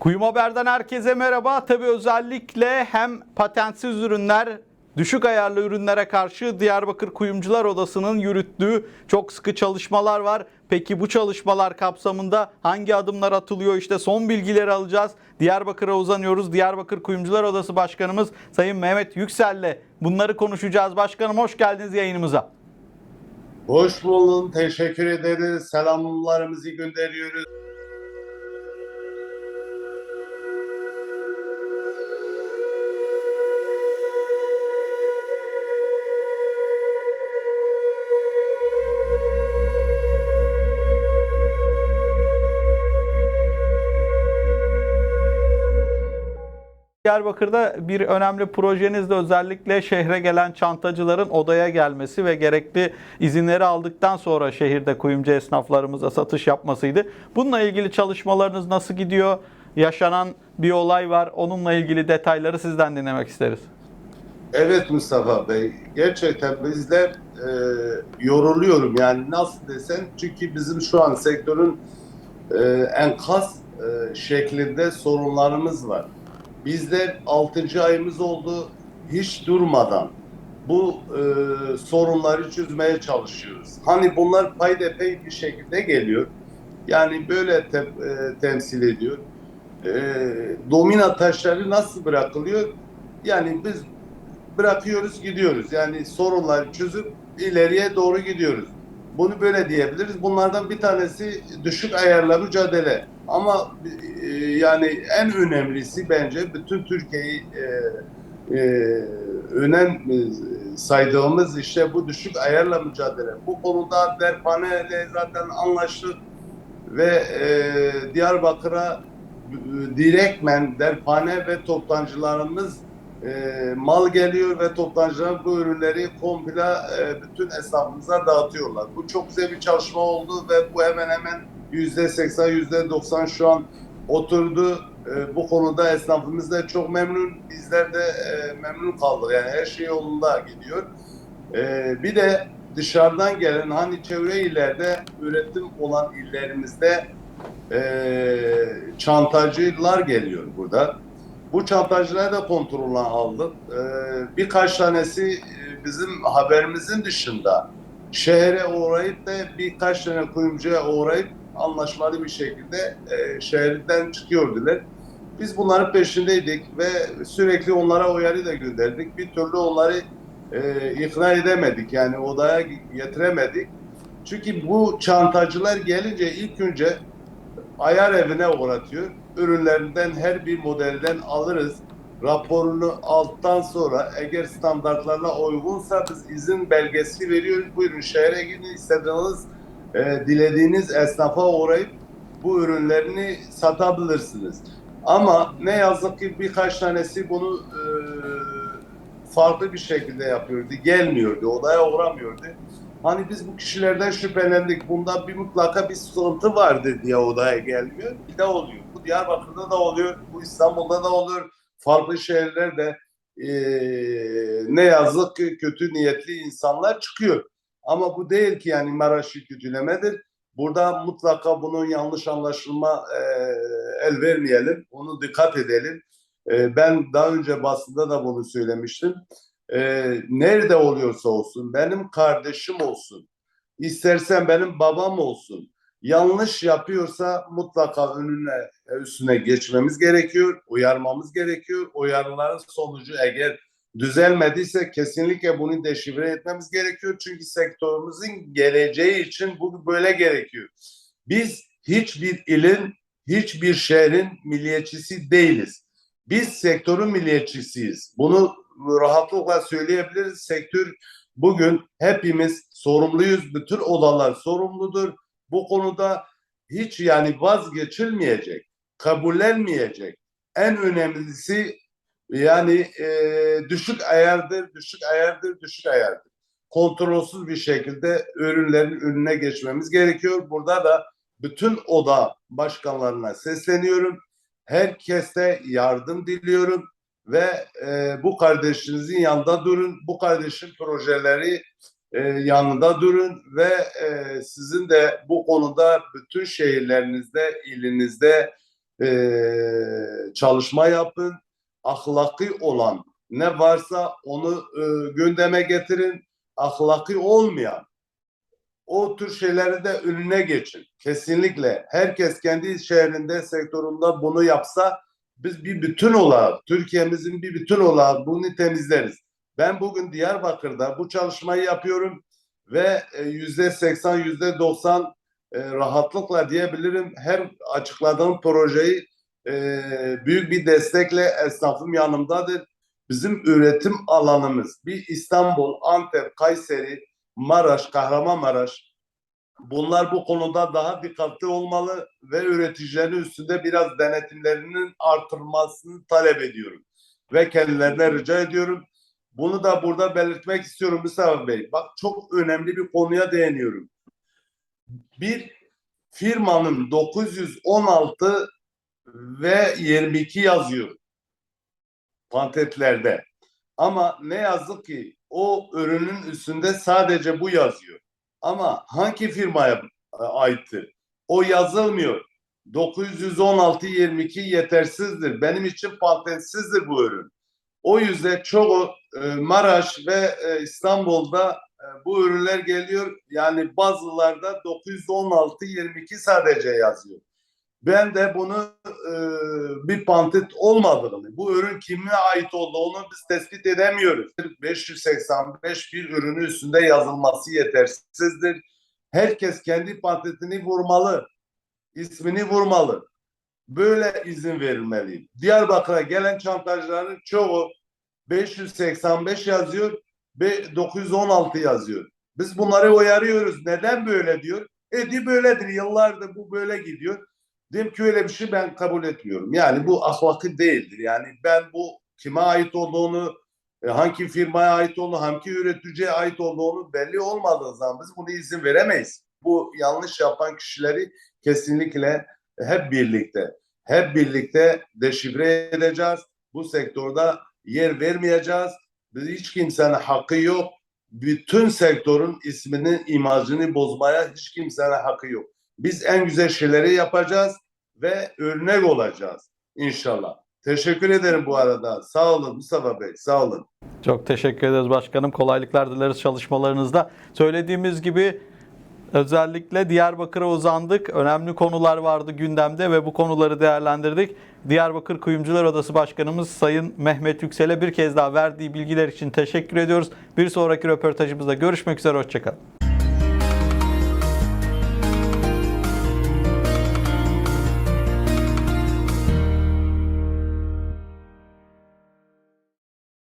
Kuyum Haber'den herkese merhaba. Tabii özellikle hem patentsiz ürünler, düşük ayarlı ürünlere karşı Diyarbakır Kuyumcular Odası'nın yürüttüğü çok sıkı çalışmalar var. Peki bu çalışmalar kapsamında hangi adımlar atılıyor? İşte son bilgileri alacağız. Diyarbakır'a uzanıyoruz. Diyarbakır Kuyumcular Odası Başkanımız Sayın Mehmet Yüksel'le bunları konuşacağız. Başkanım hoş geldiniz yayınımıza. Hoş buldun. Teşekkür ederiz. Selamlarımızı gönderiyoruz. Diyarbakır'da bir önemli projeniz de özellikle şehre gelen çantacıların odaya gelmesi ve gerekli izinleri aldıktan sonra şehirde kuyumcu esnaflarımıza satış yapmasıydı. Bununla ilgili çalışmalarınız nasıl gidiyor? Yaşanan bir olay var. Onunla ilgili detayları sizden dinlemek isteriz. Evet Mustafa Bey. Gerçekten bizler e, yoruluyorum. Yani nasıl desen çünkü bizim şu an sektörün e, enkaz e, şeklinde sorunlarımız var. Bizler 6. ayımız oldu. Hiç durmadan bu e, sorunları çözmeye çalışıyoruz. Hani bunlar paydepey bir şekilde geliyor. Yani böyle te- e, temsil ediyor. E, domina taşları nasıl bırakılıyor? Yani biz bırakıyoruz gidiyoruz. Yani sorunları çözüp ileriye doğru gidiyoruz. Bunu böyle diyebiliriz. Bunlardan bir tanesi düşük ayarla mücadele. Ama e, yani en önemlisi bence bütün Türkiye'yi e, e, önem e, saydığımız işte bu düşük ayarla mücadele. Bu konuda Derpane'yle zaten anlaştık ve e, Diyarbakır'a e, direktmen Derpane ve toptancılarımız e, mal geliyor ve toptancılar bu ürünleri komple e, bütün esnafımıza dağıtıyorlar. Bu çok güzel bir çalışma oldu ve bu hemen hemen yüzde seksen, yüzde doksan şu an oturdu. E, bu konuda esnafımız da çok memnun. Bizler de e, memnun kaldık. Yani her şey yolunda gidiyor. E, bir de dışarıdan gelen hani çevre illerde üretim olan illerimizde e, çantacılar geliyor burada. Bu çantacıları da kontrolüne aldık. Ee, birkaç tanesi e, bizim haberimizin dışında şehre uğrayıp da birkaç tane kuyumcuya uğrayıp anlaşmalı bir şekilde e, şehirden çıkıyordular. Biz bunların peşindeydik ve sürekli onlara uyarı da gönderdik. Bir türlü onları e, ikna edemedik yani odaya getiremedik. Çünkü bu çantacılar gelince ilk önce ayar evine uğratıyor. Ürünlerinden her bir modelden alırız. Raporunu alttan sonra eğer standartlarına uygunsa biz izin belgesi veriyoruz. Buyurun şehre gidin istediğiniz, e, dilediğiniz esnafa uğrayıp bu ürünlerini satabilirsiniz. Ama ne yazık ki birkaç tanesi bunu e, farklı bir şekilde yapıyordu. Gelmiyordu, odaya uğramıyordu. Hani biz bu kişilerden şüphelendik. Bunda bir mutlaka bir sıkıntı vardı diye odaya gelmiyor. Bir de oluyor. Bu Diyarbakır'da da oluyor. Bu İstanbul'da da oluyor. Farklı şehirlerde eee ne yazık ki kötü niyetli insanlar çıkıyor. Ama bu değil ki yani Maraş'ı kötülemedir. Burada mutlaka bunun yanlış anlaşılma eee, el vermeyelim. Onu dikkat edelim. Eee, ben daha önce basında da bunu söylemiştim e, nerede oluyorsa olsun, benim kardeşim olsun, istersen benim babam olsun, yanlış yapıyorsa mutlaka önüne üstüne geçmemiz gerekiyor, uyarmamız gerekiyor. Uyarıların sonucu eğer düzelmediyse kesinlikle bunu deşifre etmemiz gerekiyor. Çünkü sektörümüzün geleceği için bu böyle gerekiyor. Biz hiçbir ilin, hiçbir şehrin milliyetçisi değiliz. Biz sektörün milliyetçisiyiz. Bunu rahatlıkla söyleyebiliriz. Sektör bugün hepimiz sorumluyuz. Bütün odalar sorumludur. Bu konuda hiç yani vazgeçilmeyecek, kabullenmeyecek. En önemlisi yani e, düşük ayardır, düşük ayardır, düşük ayardır. Kontrolsüz bir şekilde ürünlerin önüne geçmemiz gerekiyor. Burada da bütün oda başkanlarına sesleniyorum. Herkese yardım diliyorum ve e, bu kardeşinizin yanında durun. Bu kardeşin projeleri e, yanında durun ve e, sizin de bu konuda bütün şehirlerinizde, ilinizde e, çalışma yapın. Ahlaki olan ne varsa onu e, gündeme getirin. Ahlaki olmayan o tür şeyleri de önüne geçin. Kesinlikle. Herkes kendi şehrinde, sektöründe bunu yapsa biz bir bütün olarak, Türkiye'mizin bir bütün olarak bunu temizleriz. Ben bugün Diyarbakır'da bu çalışmayı yapıyorum ve e, yüzde seksen, yüzde doksan e, rahatlıkla diyebilirim her açıkladığım projeyi e, büyük bir destekle esnafım yanımdadır. Bizim üretim alanımız bir İstanbul, Antep, Kayseri, Maraş, Kahramanmaraş bunlar bu konuda daha dikkatli olmalı ve üreticilerin üstünde biraz denetimlerinin artırılmasını talep ediyorum. Ve kendilerine rica ediyorum. Bunu da burada belirtmek istiyorum Mustafa Bey. Bak çok önemli bir konuya değiniyorum. Bir firmanın 916 ve 22 yazıyor patentlerde. Ama ne yazık ki o ürünün üstünde sadece bu yazıyor. Ama hangi firmaya e, aittir? O yazılmıyor. 916-22 yetersizdir. Benim için patentsizdir bu ürün. O yüzden çoğu e, Maraş ve e, İstanbul'da bu ürünler geliyor. Yani bazılarda 916-22 sadece yazıyor. Ben de bunu e, bir pantit olmadığını, bu ürün kime ait olduğunu biz tespit edemiyoruz. 585 bir ürünün üstünde yazılması yetersizdir. Herkes kendi pantitini vurmalı, ismini vurmalı. Böyle izin verilmeli. Diyarbakır'a gelen çantacıların çoğu 585 yazıyor ve 916 yazıyor. Biz bunları uyarıyoruz. Neden böyle diyor? Edi böyledir. Yıllardır bu böyle gidiyor. Dedim ki öyle bir şey ben kabul etmiyorum. Yani bu ahlakı değildir. Yani ben bu kime ait olduğunu, e, hangi firmaya ait olduğunu, hangi üreticiye ait olduğunu belli olmadığı zaman biz bunu izin veremeyiz. Bu yanlış yapan kişileri kesinlikle hep birlikte, hep birlikte deşifre edeceğiz. Bu sektörde yer vermeyeceğiz. Biz hiç kimsenin hakkı yok. Bütün sektörün isminin imajını bozmaya hiç kimsenin hakkı yok. Biz en güzel şeyleri yapacağız ve örnek olacağız inşallah. Teşekkür ederim bu arada. Sağ olun Mustafa Bey. Sağ olun. Çok teşekkür ederiz başkanım. Kolaylıklar dileriz çalışmalarınızda. Söylediğimiz gibi özellikle Diyarbakır'a uzandık. Önemli konular vardı gündemde ve bu konuları değerlendirdik. Diyarbakır Kuyumcular Odası Başkanımız Sayın Mehmet Yüksel'e bir kez daha verdiği bilgiler için teşekkür ediyoruz. Bir sonraki röportajımızda görüşmek üzere. Hoşçakalın.